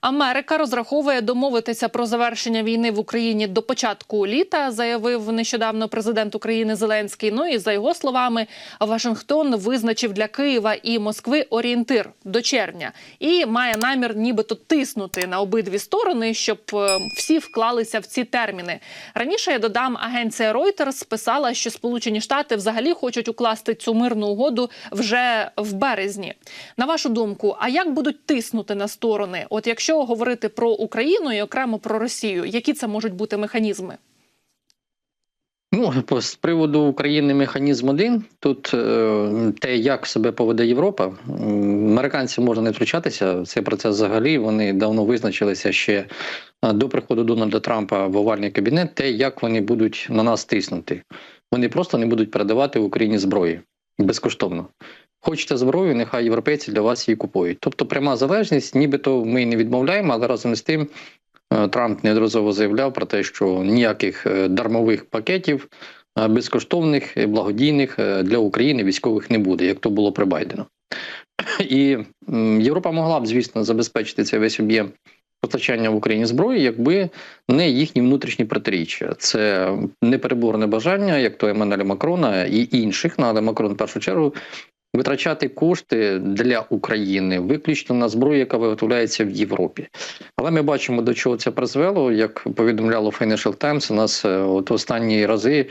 Америка розраховує домовитися про завершення війни в Україні до початку літа, заявив нещодавно президент України Зеленський. Ну і за його словами, Вашингтон визначив для Києва і Москви орієнтир до червня і має намір, нібито тиснути на обидві сторони, щоб е, всі вклалися в ці терміни. Раніше я додам, агенція Reuters писала, що Сполучені Штати взагалі хочуть укласти цю мирну угоду вже в березні. На вашу думку, а як будуть тиснути на сторони? От якщо говорити про Україну і окремо про Росію, які це можуть бути механізми? Ну, з приводу України механізм один. Тут е, те, як себе поведе Європа, американцям можна не втручатися. Цей процес взагалі вони давно визначилися ще е, до приходу Дональда Трампа в овальний кабінет. Те, як вони будуть на нас тиснути. Вони просто не будуть передавати Україні зброї безкоштовно. Хочете зброю, нехай європейці для вас її купують. Тобто пряма залежність, нібито ми не відмовляємо, але разом з тим Е, Трамп неодноразово заявляв про те, що ніяких е, дармових пакетів е, безкоштовних і благодійних для України військових не буде, як то було при Байдену. І Європа могла б, звісно, забезпечити цей весь об'єм постачання в Україні зброї, якби не їхні внутрішні протиріччя. Це непереборне бажання, як то Еммануеля Макрона і інших, ну, але Макрон в першу чергу. Витрачати кошти для України виключно на зброю, яка виготовляється в Європі. Але ми бачимо, до чого це призвело. Як повідомляло Financial Times, у нас е, от останні рази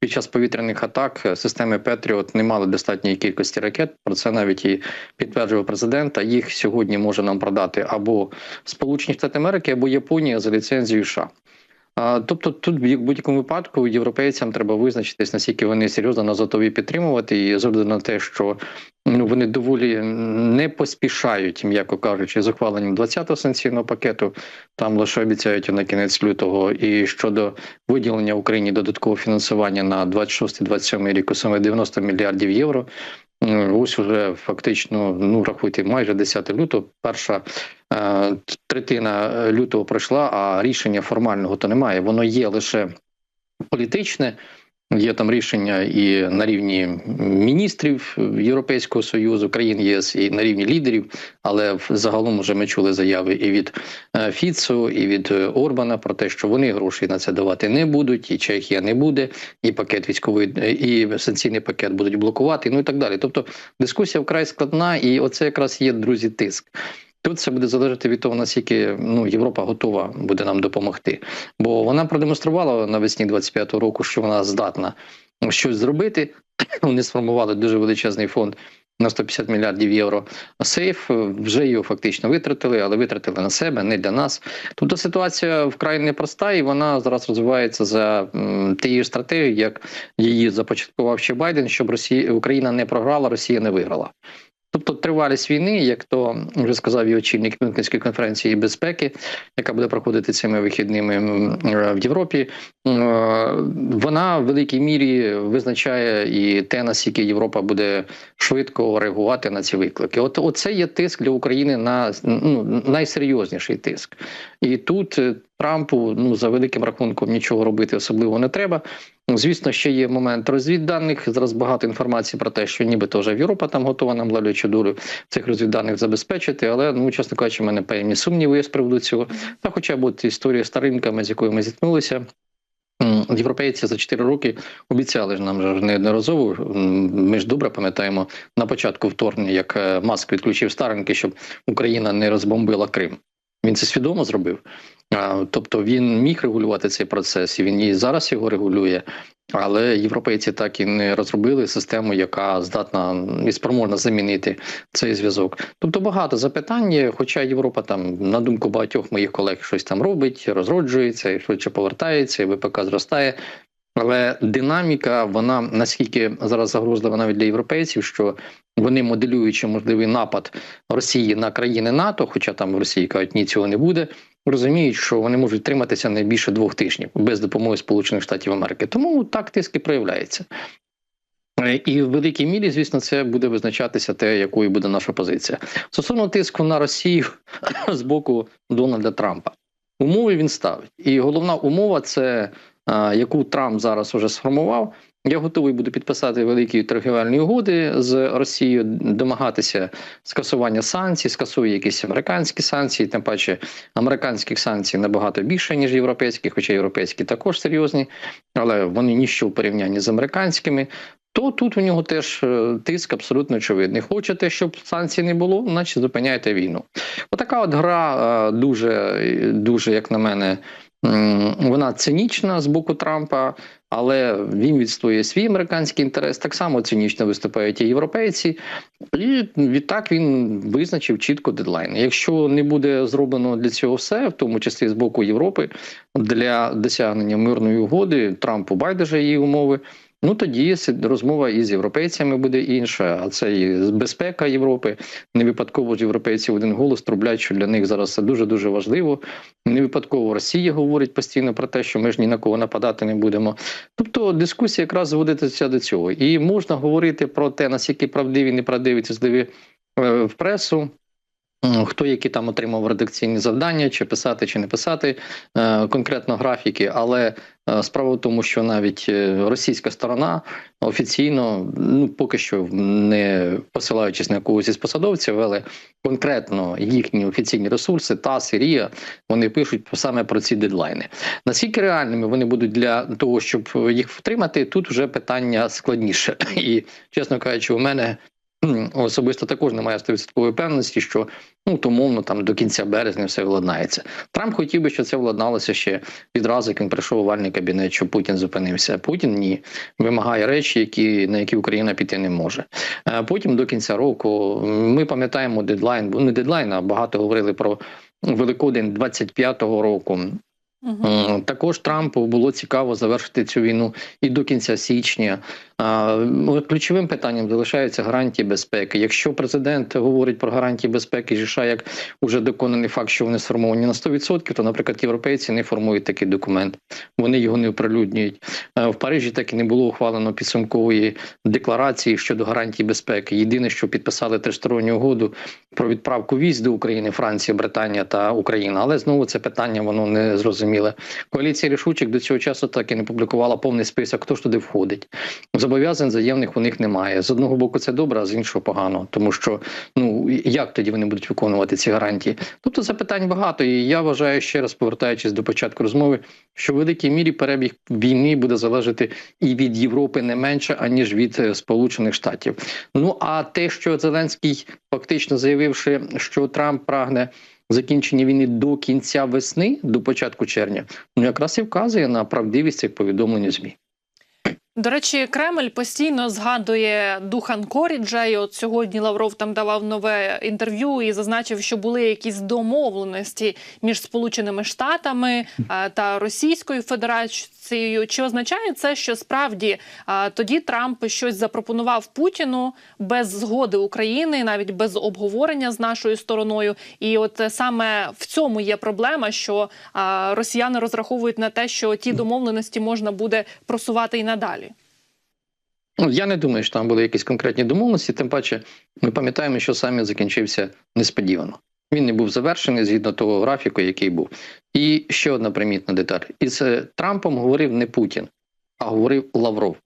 під час повітряних атак системи Петріот не мали достатньої кількості ракет. Про це навіть і підтверджував президент. А їх сьогодні може нам продати або Сполучені Штати Америки, або Японія за ліцензією США. Тобто, тут в будь-якому випадку європейцям треба визначитись, наскільки вони серйозно нас готові підтримувати, і з на те, що ну вони доволі не поспішають, м'яко кажучи, з ухваленням 20-го санкційного пакету. Там лише обіцяють на кінець лютого. І щодо виділення Україні додаткового фінансування на 26-27 рік у саме 90 мільярдів євро. Ось вже фактично, ну рахуйте, майже 10 лютого. Перша е, третина лютого пройшла, а рішення формального то немає. Воно є лише політичне. Є там рішення і на рівні міністрів Європейського союзу, країн ЄС, і на рівні лідерів. Але загалом вже ми чули заяви і від е, Фіцу, і від е, Орбана про те, що вони гроші на це давати не будуть, і Чехія не буде, і пакет військовий, е, і санкційний пакет будуть блокувати. Ну і так далі. Тобто дискусія вкрай складна, і оце якраз є друзі тиск. Тут це буде залежати від того, наскільки ну Європа готова буде нам допомогти, бо вона продемонструвала навесні 25-го року, що вона здатна щось зробити. Вони сформували дуже величезний фонд на 150 мільярдів євро. Сейф вже його фактично витратили, але витратили на себе, не для нас. Тобто ситуація вкрай непроста, і вона зараз розвивається за тією стратегією, як її започаткував ще Байден, щоб Росія Україна не програла, Росія не виграла. Тобто тривалість війни, як то вже сказав і очільник Мюнхенської конференції безпеки, яка буде проходити цими вихідними е, в Європі, е, вона в великій мірі визначає і те, наскільки Європа буде швидко реагувати на ці виклики. От оце є тиск для України на ну, найсерйозніший тиск. І тут е, Трампу ну за великим рахунком нічого робити особливо не треба. Звісно, ще є момент розвідданих. Зараз багато інформації про те, що нібито вже Європа там готова нам лалючу долю цих розвідданих забезпечити. Але ну чесно кажучи, в мене певні сумніви з приводу цього. Та, хоча б історія з з якою ми зіткнулися. Європейці за 4 роки обіцяли ж нам вже неодноразово. Ми ж добре пам'ятаємо на початку вторгнення, як е, Маск відключив стареньки, щоб Україна не розбомбила Крим. Він це свідомо зробив. Тобто він міг регулювати цей процес, і він і зараз його регулює. Але європейці так і не розробили систему, яка здатна і спроможна замінити цей зв'язок. Тобто багато запитань, хоча Європа там, на думку багатьох моїх колег, щось там робить, розроджується, і швидше повертається, і ВПК зростає. Але динаміка, вона наскільки зараз загрозлива навіть для європейців, що вони моделюючи можливий напад Росії на країни НАТО, хоча там в Росії кажуть, ні, цього не буде, розуміють, що вони можуть триматися не більше двох тижнів без допомоги Сполучених Штатів Америки. Тому так тиск і проявляється. Е, І в великій мірі, звісно, це буде визначатися те, якою буде наша позиція. Стосовно тиску на Росію з боку Дональда Трампа. Умови він ставить. І головна умова це, яку Трамп зараз вже сформував, Я готовий буду підписати великі торгівельні угоди з Росією, домагатися скасування санкцій, скасую якісь американські санкції, тим паче американських санкцій набагато більше, ніж європейських, хоча європейські також серйозні, але вони ніщо в порівнянні з американськими. То тут у нього теж е, тиск абсолютно очевидний. Хочете, щоб санкцій не було, значить зупиняйте війну. Отака от гра е, дуже, дуже, як на мене, вона цинічна з боку Трампа, але він відстоює свій американський інтерес. Так само цинічно виступають і європейці, і відтак він визначив чітко дедлайн. Якщо не буде зроблено для цього все, в тому числі з боку Європи, для досягнення мирної угоди, Трампу байдуже її умови. Ну тоді розмова із європейцями буде інша. А це і безпека Європи. Не випадково ж європейці в один голос трублять, що для них зараз це дуже дуже важливо. Не випадково Росія говорить постійно про те, що ми ж ні на кого нападати не будемо. Тобто дискусія якраз зводиться до цього, і можна говорити про те, наскільки правдиві, неправдиві ці зливи е, в пресу. Хто які там отримав редакційні завдання, чи писати, чи не писати е, конкретно графіки, але справа в тому, що навіть е, російська сторона офіційно, ну поки що не посилаючись на когось із посадовців, але конкретно їхні офіційні ресурси, ТАСС і вони пишуть саме про ці дедлайни. Наскільки реальними вони будуть для того, щоб їх втримати, тут вже питання складніше. І чесно кажучи, у мене особисто також немає 100% певності, що ну то мовно там до кінця березня все владнається. Трамп хотів би, щоб це владналося ще відразу, як він прийшов у овальний кабінет, щоб Путін зупинився. Путін ні вимагає речі, які на які Україна піти не може. Е, Потім до кінця року ми пам'ятаємо дедлайн, бо не дедлайн, а багато говорили про Великодень 25-го року. Угу. Також Трампу було цікаво завершити цю війну і до кінця січня. Ну, Ключовим питанням залишаються гарантії безпеки. Якщо президент говорить про гарантії безпеки США як уже доконаний факт, що вони сформовані на 100%, то, наприклад, європейці не формують такий документ. Вони його не оприлюднюють. В Парижі так і не було ухвалено підсумкової декларації щодо гарантій безпеки. Єдине, що підписали тристоронню угоду про відправку військ до України, Франція, Британія та Україна. Але знову це питання воно не зрозуміле. Коаліція рішучих до цього часу так і не публікувала повний список, хто ж туди входить. Зобов'язань заємних у них немає. З одного боку, це добре, а з іншого погано, тому що ну як тоді вони будуть виконувати ці гарантії? Тобто запитань багато, і я вважаю ще раз повертаючись до початку розмови, що в великій мірі перебіг війни буде залежати і від Європи не менше аніж від е, Сполучених Штатів. Ну а те, що Зеленський фактично заявивши, що Трамп прагне. Закінчення війни до кінця весни, до початку червня, ну якраз і вказує на правдивість цих повідомлень у змі. До речі, Кремль постійно згадує Духан Коріджа. І от сьогодні Лавров там давав нове інтерв'ю і зазначив, що були якісь домовленості між Сполученими Штатами та Російською Федерацією. Чи означає це, що справді тоді Трамп щось запропонував Путіну без згоди України, навіть без обговорення з нашою стороною? І от саме в цьому є проблема, що росіяни розраховують на те, що ті домовленості можна буде просувати і надалі. Ну, я не думаю, що там були якісь конкретні домовленості. Тим паче, ми пам'ятаємо, що саміт закінчився несподівано. Він не був завершений згідно того графіку, який був. І ще одна примітна деталь: із е, Трампом говорив не Путін, а говорив Лавров.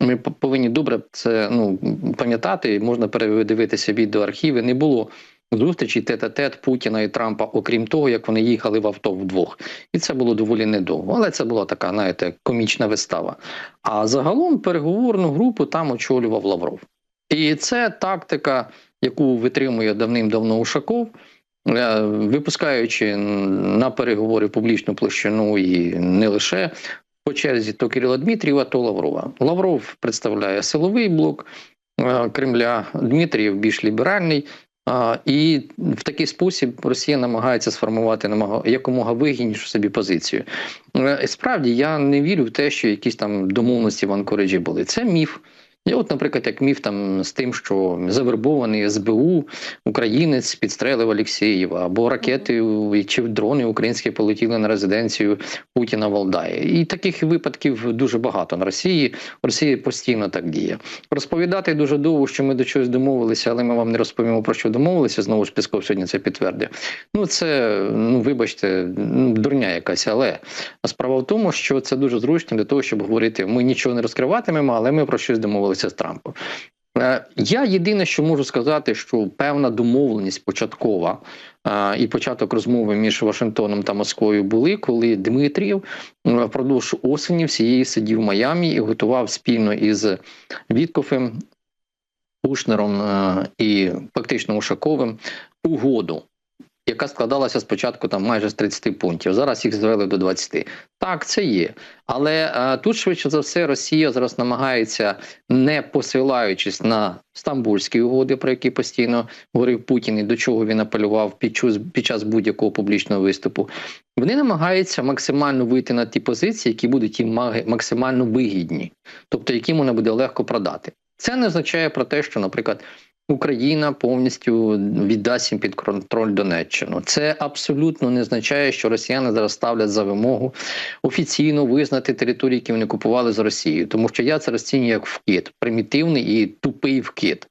Ми повинні добре це ну, пам'ятати. Можна передивитися відеоархіви. Не було зустрічі тет-а-тет Путіна і Трампа, окрім того, як вони їхали в авто вдвох. І це було доволі недовго. Але це була така, знаєте, комічна вистава. А загалом переговорну групу там очолював Лавров. І це тактика, яку витримує давним-давно Ушаков, е, випускаючи на переговори публічну площину і не лише по черзі то Кирила Дмитрієва, то Лаврова. Лавров представляє силовий блок е, Кремля, Дмитрієв більш ліберальний. І в такий спосіб Росія намагається сформувати намага- якомога вигіднішу собі позицію. Е, Справді я не вірю в те, що якісь там домовленості в Анкориджі були. Це міф, І от, наприклад, як міф там з тим, що завербований СБУ українець підстрелив Олексєєва, або ракети чи дрони українські полетіли на резиденцію Путіна в Валдаї. І таких випадків дуже багато на Росії. Росія постійно так діє. Розповідати дуже довго, що ми до чогось домовилися, але ми вам не розповімо про що домовилися. Знову ж Пісков сьогодні це підтвердив. Ну це ну вибачте, ну, дурня якась, але справа в тому, що це дуже зручно для того, щоб говорити: ми нічого не розкриватимемо, але ми про щось домовилися з Трампом. Е, Я єдине, що можу сказати, що певна домовленість початкова е, і початок розмови між Вашингтоном та Москвою були, коли Дмитрієв е, впродовж осені всієї сидів в Майамі і готував спільно із Віткофем, Кушнером е, і фактично Ушаковим угоду. Яка складалася спочатку там майже з 30 пунктів. Зараз їх звели до 20. Так, це є. Але е, тут швидше за все Росія зараз намагається, не посилаючись на стамбульські угоди, про які постійно говорив Путін, і до чого він апелював під під час будь-якого публічного виступу. Вони намагаються максимально вийти на ті позиції, які будуть їм максимально вигідні, тобто які можна буде легко продати. Це не означає про те, що, наприклад, Україна повністю віддасть їм під контроль Донеччину. Це абсолютно не означає, що росіяни зараз ставлять за вимогу офіційно визнати території, які вони купували з Росією, тому що я це розцінюю як вкид, примітивний і тупий вкид.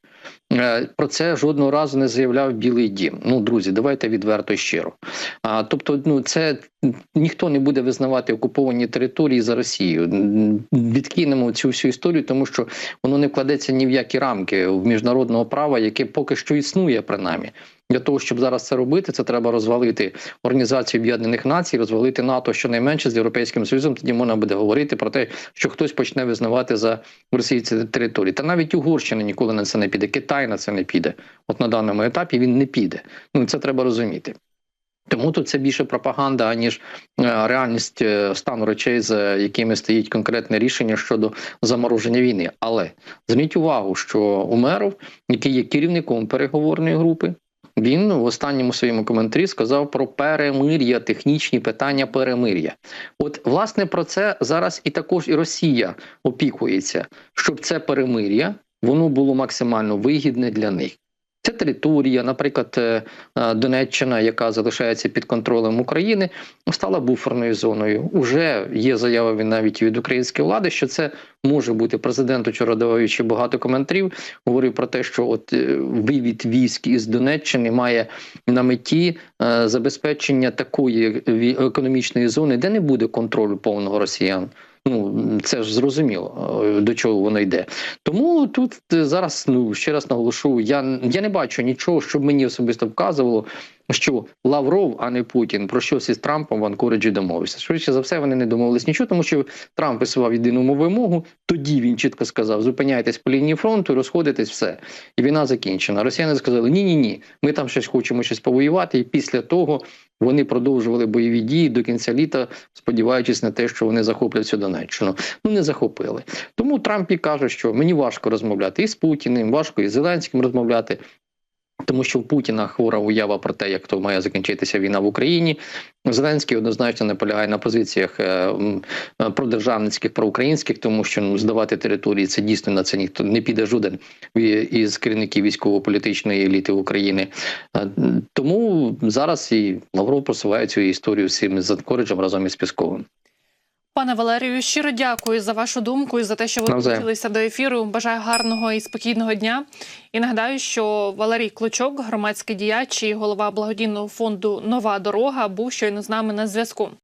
Е, Про це жодного разу не заявляв Білий Дім. Ну, друзі, давайте відверто і щиро. А тобто, ну це ніхто не буде визнавати окуповані території за Росію. Відкинемо цю всю історію, тому що воно не вкладеться ні в які рамки в міжнародного права, яке поки що існує, принаймні. Для того, щоб зараз це робити, це треба розвалити Організацію Об'єднаних Націй, розвалити НАТО щонайменше з Європейським Союзом. Тоді можна буде говорити про те, що хтось почне визнавати за Росії ці території. Та навіть Угорщина ніколи на це не піде. Китай на це не піде. От на даному етапі він не піде. Ну це треба розуміти. Тому тут це більше пропаганда, аніж е, реальність е, стану речей, за якими стоїть конкретне рішення щодо замороження війни. Але зверніть увагу, що Умеров, який є керівником переговорної групи, він в останньому своєму коментарі сказав про перемир'я, технічні питання перемир'я. От, власне, про це зараз і також і Росія опікується, щоб це перемир'я воно було максимально вигідне для них. Це територія, наприклад, е, е, Донеччина, яка залишається під контролем України, стала буферною зоною. Уже є заяви навіть від української влади, що це може бути президент, вчора даваючи багато коментарів, говорив про те, що от е, вивід військ із Донеччини має на меті забезпечення такої економічної зони, де не буде контролю повного росіян. Ну це ж зрозуміло е, до чого воно йде. Тому тут зараз ну ще раз наголошу, я, я не бачу нічого, що мені особисто вказувало, що Лавров, а не Путін, про щось із Трампом в Анкориджі домовився. Швидше за все, вони не домовились нічого, тому що Трамп висував єдину вимогу. Тоді він чітко сказав: зупиняйтесь по лінії фронту, розходитесь, все, і війна закінчена. Росіяни сказали: ні, ні, ні, ми там щось хочемо щось повоювати. І після того вони продовжували бойові дії до кінця літа, сподіваючись на те, що вони захоплять цю Донеччину. Ну не захопили. Тому Трамп і каже, що мені важко розмовляти і з Путіним, важко і з Зеленським розмовляти. Тому що у Путіна хвора уява про те, як то має закінчитися війна в Україні. Зеленський однозначно наполягає на позиціях е, е, продержавницьких, проукраїнських, тому що ну, здавати території це дійсно на це ніхто не піде жоден із керівників військово-політичної еліти України. Е, Тому зараз і Лавров просуває цю історію з цим Занкориджем разом із Пісковим. Пане Валерію, щиро дякую за вашу думку і за те, що ви долучилися до ефіру. Бажаю гарного і спокійного дня. І нагадаю, що Валерій Клочок, громадський діяч і голова благодійного фонду Нова дорога, був щойно з нами на зв'язку.